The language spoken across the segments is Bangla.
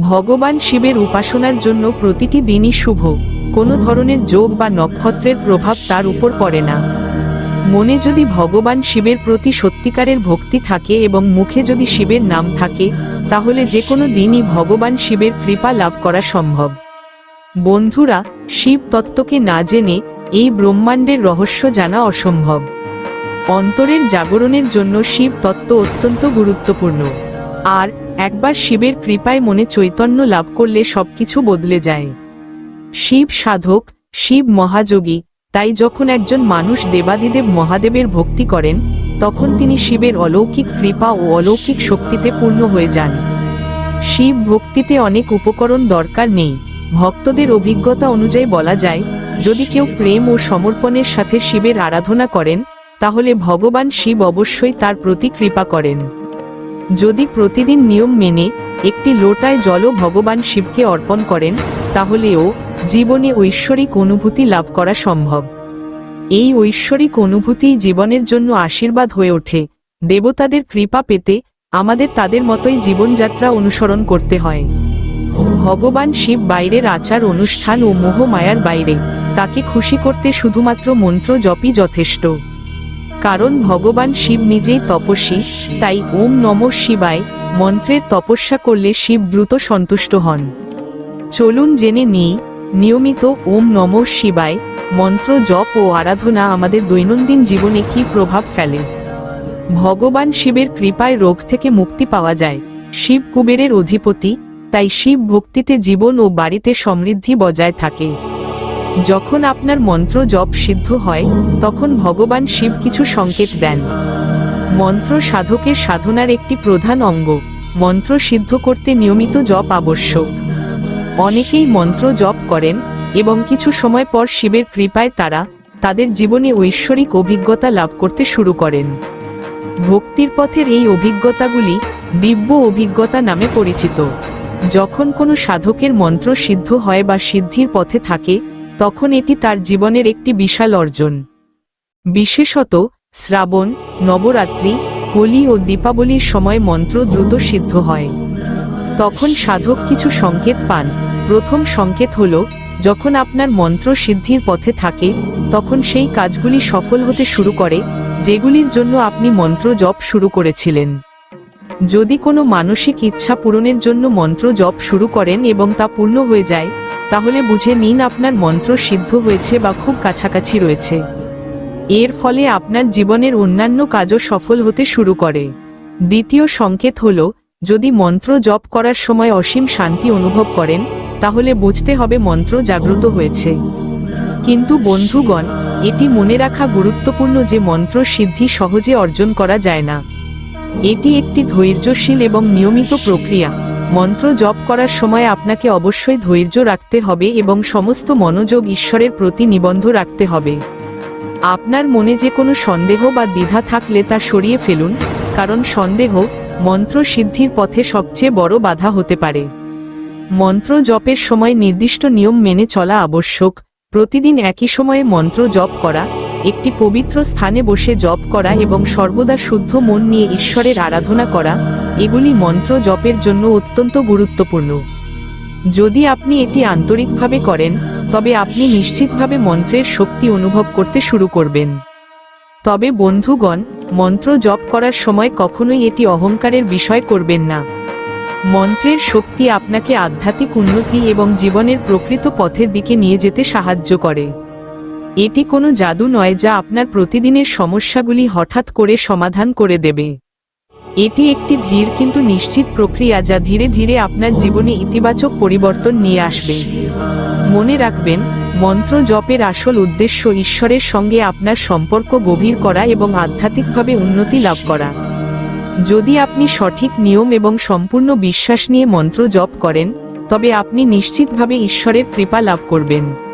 ভগবান শিবের উপাসনার জন্য প্রতিটি দিনই শুভ। কোনো ধরনের যোগ বা নক্ষত্রের প্রভাব তার উপর পড়ে না। মনে যদি ভগবান শিবের প্রতি সত্যিকারের ভক্তি থাকে এবং মুখে যদি শিবের নাম থাকে, তাহলে যে কোনো দিনই ভগবান শিবের কৃপা লাভ করা সম্ভব। বন্ধুরা, শিব তত্ত্বকে না জেনে এই ব্রহ্মাণ্ডের রহস্য জানা অসম্ভব। অন্তরের জাগরণের জন্য শিব তত্ত্ব অত্যন্ত গুরুত্বপূর্ণ। আর একবার শিবের কৃপায় মনে চৈতন্য লাভ করলে সবকিছু বদলে যায়। শিব সাধক, শিব মহাযোগী, তাই যখন একজন মানুষ দেবাদিদেব মহাদেবের ভক্তি করেন, তখন তিনি শিবের অলৌকিক কৃপা ও অলৌকিক শক্তিতে পূর্ণ হয়ে যান। শিব ভক্তিতে অনেক উপকরণ দরকার নেই। ভক্তদের অভিজ্ঞতা অনুযায়ী বলা যায়, যদি কেউ প্রেম ও সমর্পণের সাথে শিবের আরাধনা করেন, তাহলে ভগবান শিব অবশ্যই তার প্রতি কৃপা করেন। যদি প্রতিদিন নিয়ম মেনে একটি লোটায় জলও ভগবান শিবকে অর্পণ করেন তাহলেও জীবনে ঐশ্বরিক অনুভূতি লাভ করা সম্ভব। এই ঐশ্বরিক অনুভূতি জীবনের জন্য আশীর্বাদ হয়ে ওঠে। দেবতাদের কৃপা পেতে আমাদের তাদের মতোই জীবনযাত্রা অনুসরণ করতে হয়। ভগবান শিব বাইরের আচার অনুষ্ঠান ও মোহ মায়ার বাইরে, তাকে খুশি করতে শুধুমাত্র মন্ত্র জপই যথেষ্ট। কারণ ভগবান শিব নিজেই তপস্বী, তাই ওম নম শিবায় মন্ত্রের তপস্যা করলে শিব দ্রুত সন্তুষ্ট হন। চলুন জেনে নিই, নিয়মিত ওম নম শিবায় মন্ত্র, জপ ও আরাধনা আমাদের দৈনন্দিন জীবনে কী প্রভাব ফেলে? ভগবান শিবের কৃপায় রোগ থেকে মুক্তি পাওয়া যায়। শিব কুবেরের অধিপতি, তাই শিব ভক্তিতে জীবন ও বাড়িতে সমৃদ্ধি বজায় থাকে। যখন আপনার মন্ত্র জপ সিদ্ধ হয়, তখন ভগবান শিব কিছু সংকেত দেন। মন্ত্র সাধকের সাধনার একটি প্রধান অঙ্গ। মন্ত্র সিদ্ধ করতে নিয়মিত জপ আবশ্যক। অনেকেই মন্ত্র জপ করেন এবং কিছু সময় পর শিবের কৃপায় তারা তাদের জীবনে ঐশ্বরিক অভিজ্ঞতা লাভ করতে শুরু করেন। ভক্তির পথের এই অভিজ্ঞতাগুলি দিব্য অভিজ্ঞতা নামে পরিচিত। যখন কোনো সাধকের মন্ত্র সিদ্ধ হয় বা সিদ্ধির পথে থাকে তখন এটি তার জীবনের একটি বিশাল অর্জন। বিশেষত শ্রাবণ, নবরাত্রি, হোলি ও দীপাবলির সময় মন্ত্র দ্রুত সিদ্ধ হয়। তখন সাধক কিছু সংকেত পান। প্রথম সংকেত হল, যখন আপনার মন্ত্র সিদ্ধির পথে থাকে, তখন সেই কাজগুলি সফল হতে শুরু করে, যেগুলির জন্য আপনি মন্ত্র জপ শুরু করেছিলেন। যদি কোনো মানসিক ইচ্ছা পূরণের জন্য মন্ত্র জপ শুরু করেন এবং তা পূর্ণ হয়ে যায় তাহলে বুঝে নিন আপনার মন্ত্র সিদ্ধ হয়েছে বা খুব কাছাকাছি রয়েছে। এর ফলে আপনার জীবনের অন্যান্য কাজও সফল হতে শুরু করে। দ্বিতীয় সংকেত হল, যদি মন্ত্র জপ করার সময় অসীম শান্তি অনুভব করেন, তাহলে বুঝতে হবে মন্ত্র জাগ্রত হয়েছে। কিন্তু বন্ধুগণ, এটি মনে রাখা গুরুত্বপূর্ণ যে মন্ত্র সিদ্ধি সহজে অর্জন করা যায় না। এটি একটি ধৈর্যশীল এবং নিয়মিত প্রক্রিয়া। মন্ত্র জপ করার সময় আপনাকে অবশ্যই ধৈর্য রাখতে হবে এবং সমস্ত মনোযোগ ঈশ্বরের প্রতি নিবন্ধ রাখতে হবে। আপনার মনে যে কোনো সন্দেহ বা দ্বিধা থাকলে তা সরিয়ে ফেলুন, কারণ সন্দেহ, মন্ত্র সিদ্ধির পথে সবচেয়ে বড় বাধা হতে পারে। মন্ত্র জপের সময় নির্দিষ্ট নিয়ম মেনে চলা আবশ্যক, প্রতিদিন একই সময়ে মন্ত্র জপ করা একটি পবিত্র স্থানে বসে জপ করা এবং সর্বদা শুদ্ধ মন নিয়ে ঈশ্বরের আরাধনা করা, এগুলি মন্ত্র জপের জন্য অত্যন্ত গুরুত্বপূর্ণ। যদি আপনি এটি আন্তরিকভাবে করেন, তবে আপনি নিশ্চিতভাবে মন্ত্রের শক্তি অনুভব করতে শুরু করবেন। তবে বন্ধুগণ, মন্ত্র জপ করার সময় কখনোই এটি অহংকারের বিষয় করবেন না। মন্ত্রের শক্তি আপনাকে আধ্যাত্মিক উন্নতি এবং জীবনের প্রকৃত পথের দিকে নিয়ে যেতে সাহায্য করে। এটি কোনো জাদু নয় যা আপনার প্রতিদিনের সমস্যাগুলি হঠাৎ করে সমাধান করে দেবে। এটি একটি ধীর কিন্তু নিশ্চিত প্রক্রিয়া যা ধীরে ধীরে আপনার জীবনে ইতিবাচক পরিবর্তন নিয়ে আসবে। মনে রাখবেন, মন্ত্র জপের আসল উদ্দেশ্য ঈশ্বরের সঙ্গে আপনার সম্পর্ক গভীর করা এবং আধ্যাত্মিকভাবে উন্নতি লাভ করা। যদি আপনি সঠিক নিয়ম এবং সম্পূর্ণ বিশ্বাস নিয়ে মন্ত্র জপ করেন, তবে আপনি নিশ্চিতভাবে ঈশ্বরের কৃপা লাভ করবেন।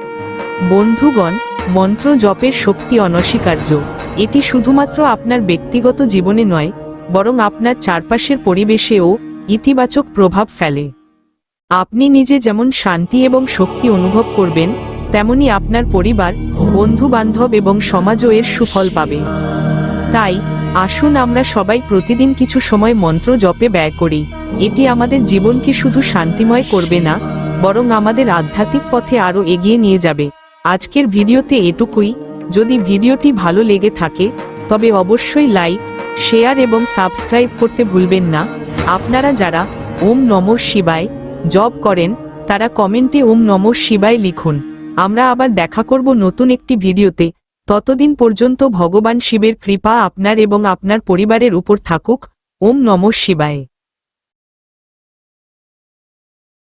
বন্ধুগণ, মন্ত্র জপের শক্তি অনস্বীকার্য। এটি শুধুমাত্র আপনার ব্যক্তিগত জীবনে নয়, বরং আপনার চারপাশের পরিবেশেও ইতিবাচক প্রভাব ফেলে। আপনি নিজে যেমন শান্তি এবং শক্তি অনুভব করবেন, তেমনি আপনার পরিবার বন্ধু বান্ধব এবং সমাজও এর সুফল পাবে। তাই, আসুন আমরা সবাই প্রতিদিন কিছু সময় মন্ত্র জপে ব্যয় করি। এটি আমাদের জীবনকে শুধু শান্তিময় করবে না, বরং আমাদের আধ্যাত্মিক পথে আরও এগিয়ে নিয়ে যাবে। আজকের ভিডিওতে এটুকুই। যদি ভিডিওটি ভালো লেগে থাকে, তবে অবশ্যই লাইক, শেয়ার এবং সাবস্ক্রাইব করতে ভুলবেন না। আপনারা যারা ওম নম শিবায় জব করেন, তারা কমেন্টে ওম নম শিবায় লিখুন। আমরা আবার দেখা করব নতুন একটি ভিডিওতে। ততদিন পর্যন্ত ভগবান শিবের কৃপা আপনার এবং আপনার পরিবারের উপর থাকুক। ওম নম শিবায়।